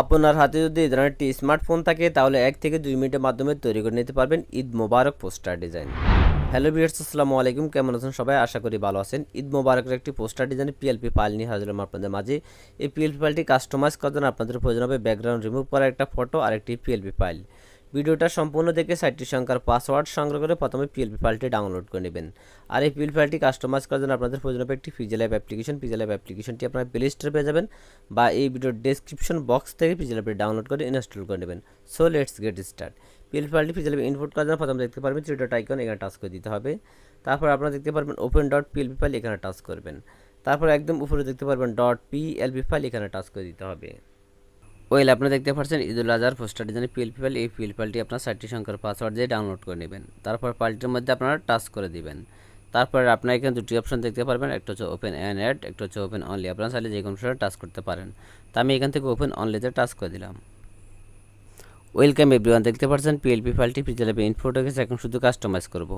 আপনার হাতে যদি এই ধরনের একটি স্মার্টফোন থাকে, তাহলে এক থেকে দুই মিনিটের মাধ্যমে তৈরি করে নিতে পারবেন Eid Mubarak poster design. Hello viewers আসসালামু আলাইকুম। কেমন আছেন সবাই? আশা করি ভালো আছেন। ঈদ মোবারকের একটি পোস্টার ডিজাইন পিএলপি ফাইল নিয়ে হাজির হলাম আপনাদের মাঝে। এই পিএলপি ফাইলটি কাস্টমাইজ করার জন্য আপনাদের প্রয়োজন হবে ব্যাকগ্রাউন্ড রিমুভ করা একটা ফটো আর একটি পিএলপি ফাইল ভিডিওটা সম্পূর্ণ দেখে সাইটটি সংখ্যার পাসওয়ার্ড সংগ্রহ করে প্রথমে পিএলপি ফাইলটি ডাউনলোড করে নেবেন। আর এই পিএল ফাইলটি কাস্টমাইজ করার জন্য আপনাদের প্রয়োজন হবে একটি pixel app application pixel app অ্যাপ্লিকেশনটি আপনার প্লে স্টোরে পেয়ে যাবেন বা এই ভিডিওর ডেসক্রিপশন বক্স থেকে পিজেল অ্যাপটি ডাউনলোড করে ইনস্টল করে নেবেন। So let's get start PL ফাইলটি পিজেল অ্যাপে ইনপুট করার জন্য প্রথমে দেখতে পারবেন থ্রি ডট আইকন এখানে টাচ করে দিতে হবে। তারপর আপনারা দেখতে পারবেন ওপেন ডট পিএলপি ফাইল এখানে টাচ করবেন। তারপর একদম উপরে দেখতে পারবেন ডট পিএলপি ফাইল এখানে টাচ করে দিতে হবে। ওয়েল আপনারা দেখতে পাচ্ছেন ঈদুল আজহার পোস্টার ডিজাইনের পিএল পিএল এই পিএল ফাইলটি আপনার সাইটটি সংখ্যার পাসওয়ার্ড দিয়ে ডাউনলোড করে নেবেন। তারপর ফাইলটির মধ্যে আপনারা টাচ করে দিবেন। তারপর আপনার এখানে দুটি অপশন দেখতে পারবেন, একটা হচ্ছে ওপেন অ্যান্ড অ্যাড একটা হচ্ছে ওপেন অনলি আপনারা চাইলে যে কোনো টাচ করতে পারেন। তো আমি এখান থেকে ওপেন অনলিতে টাচ করে দিলাম। ওয়েলকাম এভরিওয়ান দেখতে পাচ্ছেন পিএলপি ফাইলটি পিজেলাপে ইনফোট গেছে এখন শুধু কাস্টমাইজ করব।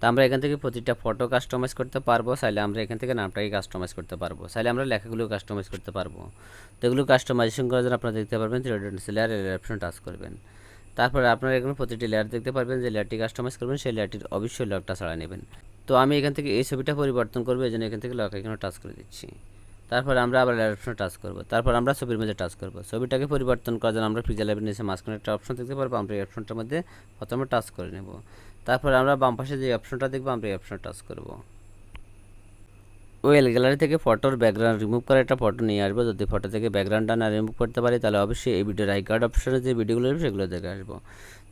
তো আমরা এখান থেকে প্রতিটা ফটো কাস্টমাইজ করতে পারব, চাইলে আমরা এখান থেকে নামটাকে কাস্টমাইজ করতে পারব, চাইলে আমরা লেখাগুলো কাস্টমাইজ করতে পারব। তো এগুলো কাস্টমাইজেশন করার জন্য আপনারা দেখতে পারবেন থ্রি লেয়ার অপশন টাচ করবেন। তারপরে আপনারা এখানে প্রতিটি লেয়ার দেখতে পারবেন, যে লেয়ারটি কাস্টমাইজ করবেন, সেই লেয়ারটির অবশ্যই লকটা ছাড়া নেবেন। তো আমি এখান থেকে এই ছবিটা পরিবর্তন করব এই জন্য এখান থেকে লক এখানে টাচ করে দিচ্ছি। তারপর আমরা আবার লেয়ার অপশনে টাচ করব। তারপর আমরা ছবির মধ্যে টাচ করব। ছবিটাকে পরিবর্তন করার জন্য আমরা পিজা ল্যাবের নিচে মাঝখানে একটা অপশন দেখতে পারব, আমরা এই অপশনটার মধ্যে প্রথমে টাচ করে নেব। তারপর আমরা বাম পাশে যে অপশনটা দেখব, আমরা এই অপশনে টাচ করব। ওয়েল গ্যালারি থেকে ফটোর ব্যাকগ্রাউন্ড রিমুভ করে একটা ফটো নিয়ে আসব। যদি ফটো থেকে ব্যাকগ্রাউন্ডটা না রিমুভ করতে পারি, তাহলে অবশ্যই এই ভিডিওর আই কার্ড অপশনে যে ভিডিওগুলো আসবে, সেগুলো দেখে আসব।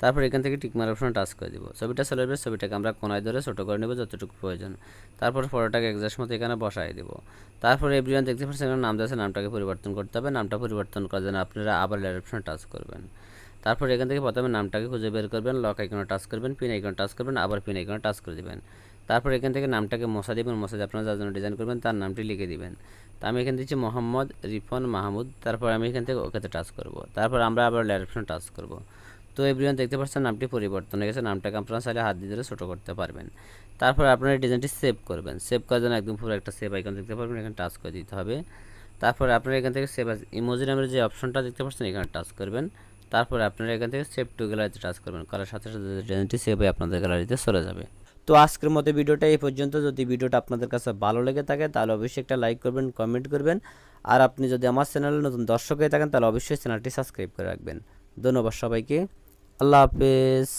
তারপর এখান থেকে টিকমার অপশনে টাচ করে দিব। ছবিটা চলে আসবে ছবিটাকে আমরা কোনায় ধরে ছোটো করে নেব যতটুকু প্রয়োজন। তারপর ফটোটাকে একজাস্ট মতো এখানে বসাই দেব। তারপর এভরিওয়ান দেখতে পাচ্ছেন এখানে নাম আছে, নামটাকে পরিবর্তন করতে হবে। নামটা পরিবর্তন করার জন্য আপনারা আবার লেয়ার অপশনে টাচ করবেন। তারপর এখান থেকে প্রথমে নামটাকে খুঁজে বের করবেন লক আইকনে টাচ করবেন পিন আইকনে টাচ করবেন, আবার পিন আইকনে টাচ করে দিবেন। তারপর এখান থেকে নামটাকে মশা দিবেন দিয়ে আপনারা যার জন্য ডিজাইন করবেন, তার নামটি লিখে দিবেন। তা আমি এখানে দিচ্ছি মোহাম্মদ রিফন মাহমুদ, তারপর আমি এখান থেকে ওকেতে টাচ করব। তারপর আমরা আবার লেয়ার অপশনে টাচ করব। তো এভরিওয়ান দেখতে পাচ্ছেন নামটি পরিবর্তন হয়ে গেছে, নামটাকে আপনারা চাইলে হাত দিয়ে ধরে ছোটো করতে পারবেন। তারপর আপনারা ডিজাইনটি সেভ করবেন। সেভ করার জন্য একদম পুরো একটা সেভ আইকন দেখতে পারবেন, এখানে টাচ করে দিতে হবে। তারপর আপনারা এখান থেকে সেভ ইমোজি নামের যে অপশনটা দেখতে পাচ্ছেন, এখানে টাচ করবেন। তারপর আপনারা এখান থেকে সেভ টু গ্যালারিতে টাচ করবেন, করার সাথে সাথে ডিজাইনটি সেভ হয়ে আপনাদের গ্যালারিতে চলে যাবে। তো আজকের মতো ভিডিওটা এই পর্যন্ত। যদি ভিডিওটা আপনাদের কাছে ভালো লেগে থাকে, তাহলে অবশ্যই একটা লাইক করবেন, কমেন্ট করবেন। আর আপনি যদি আমার চ্যানেলে নতুন দর্শক হয়ে থাকেন, তাহলে অবশ্যই চ্যানেলটি সাবস্ক্রাইব করে রাখবেন। ধন্যবাদ সবাইকে। আল্লাহ হাফেজ।